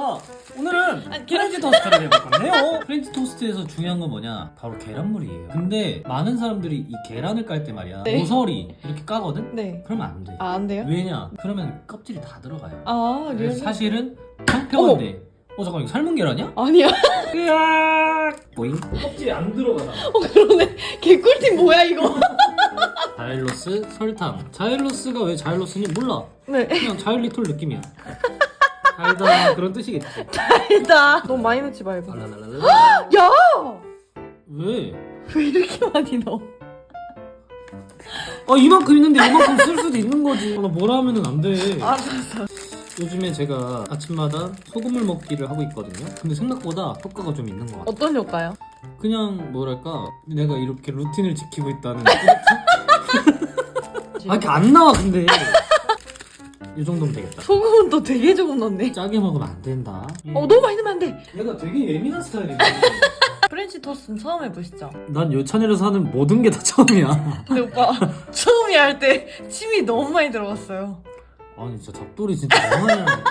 자, 오늘은 아니, 프렌치 토스트를 해볼 건데요. 프렌치 토스트에서 중요한 건 뭐냐? 바로 계란물이에요. 근데 많은 사람들이 이 계란을 깔 때 말이야. 네. 모서리 이렇게 까거든? 네. 그러면 안 돼. 아, 안 돼요? 왜냐? 그러면 껍질이 다 들어가요. 아, 그래서 리얼 사실은 평평한데. 어, 잠깐, 이거 삶은 계란이야? 아니야. 으악! 보잉? 껍질이 안 들어가잖아. 어, 그러네. 개꿀팁 뭐야, 이거? 자일로스 설탕. 자일로스가 왜 자일로스니 몰라. 네. 그냥 자일리톨 느낌이야. 달다 그런 뜻이겠지. 일단 너무 많이 넣지 말고. 랄랄랄라. 야! 왜? 왜 이렇게 많이 넣어? 아 이만큼 있는데 이만큼 쓸 수도 있는 거지. 나 뭐라 하면은 안 돼. 알았어. 요즘에 제가 아침마다 소금을 먹기를 하고 있거든요. 근데 생각보다 효과가 좀 있는 것 같아. 어떤 효과요? 그냥 뭐랄까 내가 이렇게 루틴을 지키고 있다는. 아 이렇게 안 나와 근데. 이 정도면 되겠다. 소금은 또 되게 조금 넣네. 짜게 먹으면 안 된다. 어, 너무 많이 넣으면 안 돼. 내가 되게 예민한 스타일이야. 프렌치 토스트는 처음 해보시죠? 난 요찬이라서 하는 모든 게 다 처음이야. 근데 오빠 처음에 할때 침이 너무 많이 들어갔어요. 아니 진짜 잡돌이 진짜 너무하냐.